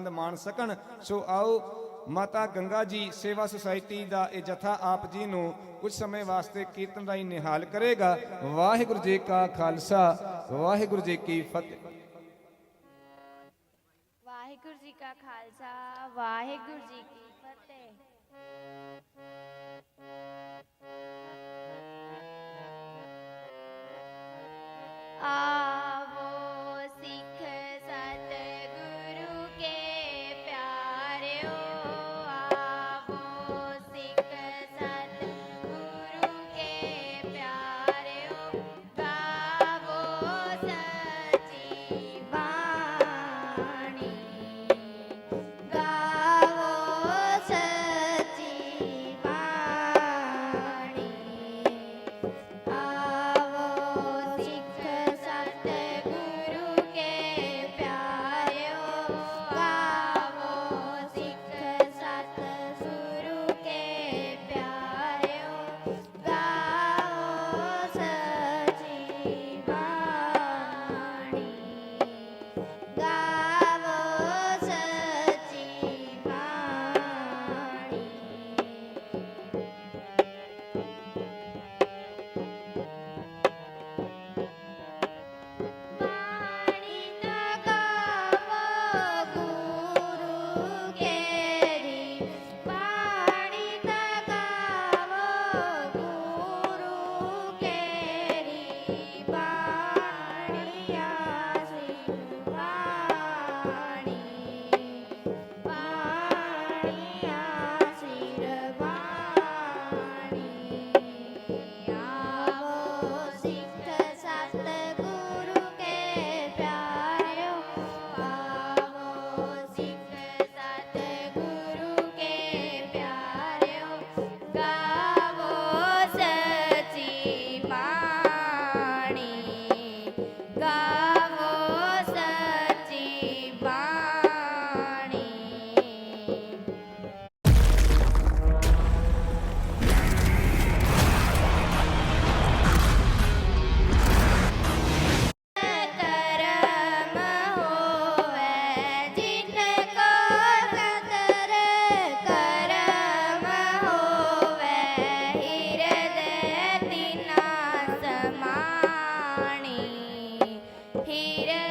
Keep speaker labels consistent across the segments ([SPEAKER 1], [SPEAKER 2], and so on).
[SPEAKER 1] ਆਨੰਦ ਮਾਣ ਸਕਣ। ਸੋ ਆਓ ਮਾਤਾ ਗੰਗਾ ਜੀ ਸੇਵਾ ਸੁਸਾਇਟੀ ਦਾ ਇਹ ਜਥਾ ਆਪ ਜੀ ਨੂੰ ਕੁਝ ਸਮੇਂ ਵਾਸਤੇ ਕੀਰਤਨ ਰਾਹੀਂ ਨਿਹਾਲ ਕਰੇਗਾ। ਵਾਹਿਗੁਰੂ ਜੀ ਕਾ ਖਾਲਸਾ, ਵਾਹਿਗੁਰੂ ਜੀ ਕੀ ਫਤਿਹ।
[SPEAKER 2] ਵਾਹਿਗੁਰੂ ਜੀ ਕਾ ਖਾਲਸਾ, ਵਾਹਿਗੁਰੂ ਜੀ ਕੀ ਫਤਿਹ।
[SPEAKER 3] baby. ಕಾಣಿ Peter.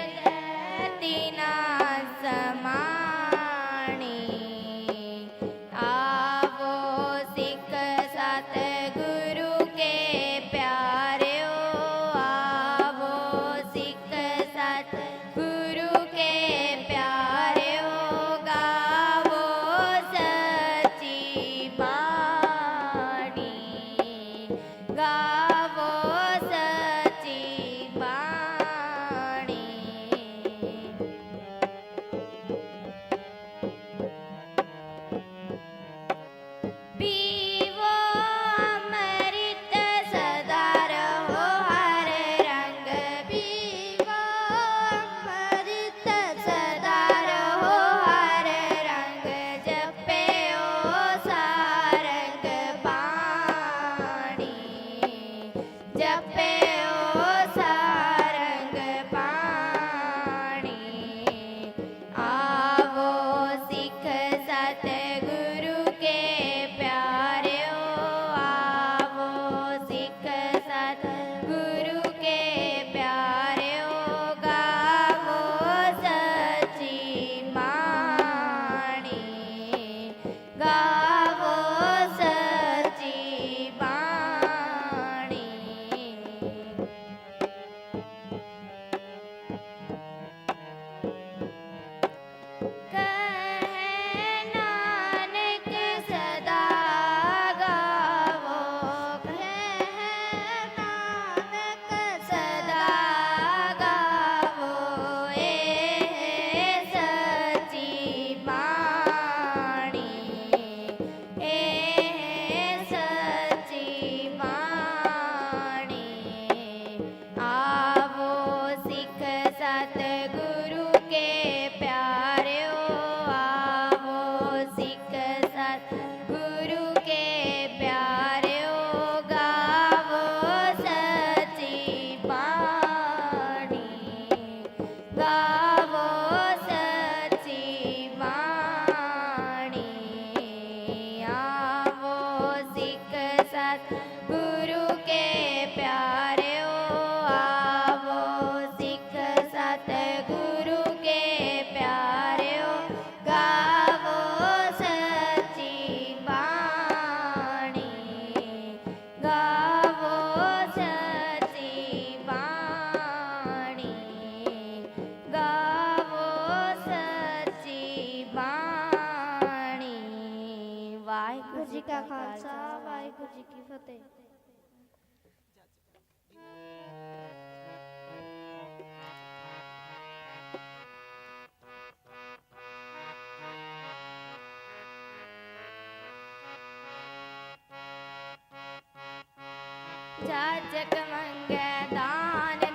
[SPEAKER 3] ਫਤਿਹ
[SPEAKER 2] ਜਾਜਕ ਮੰਗੇ ਦਾਨ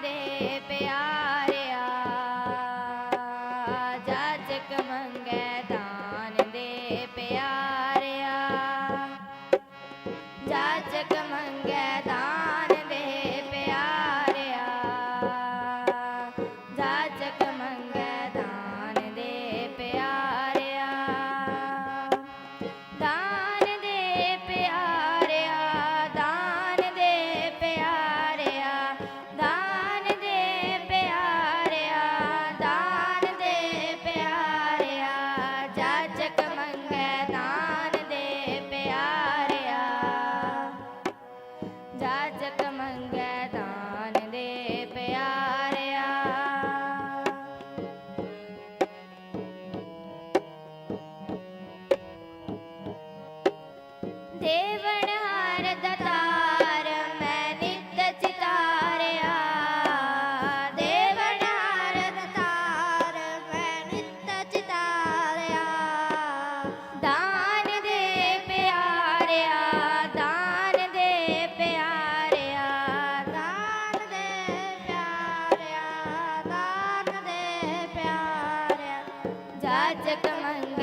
[SPEAKER 1] பாஜகமங்க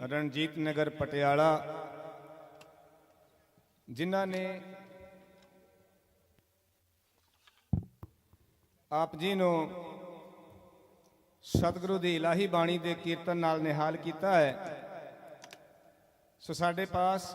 [SPEAKER 1] ਰਣਜੀਤ ਨਗਰ ਪਟਿਆਲਾ, ਜਿਨ੍ਹਾਂ ਨੇ ਆਪ ਜੀ ਨੂੰ ਸਤਿਗੁਰੂ ਦੀ ਇਲਾਹੀ ਬਾਣੀ ਦੇ ਕੀਰਤਨ ਨਾਲ ਨਿਹਾਲ ਕੀਤਾ ਹੈ। ਸੋ ਸਾਡੇ ਪਾਸ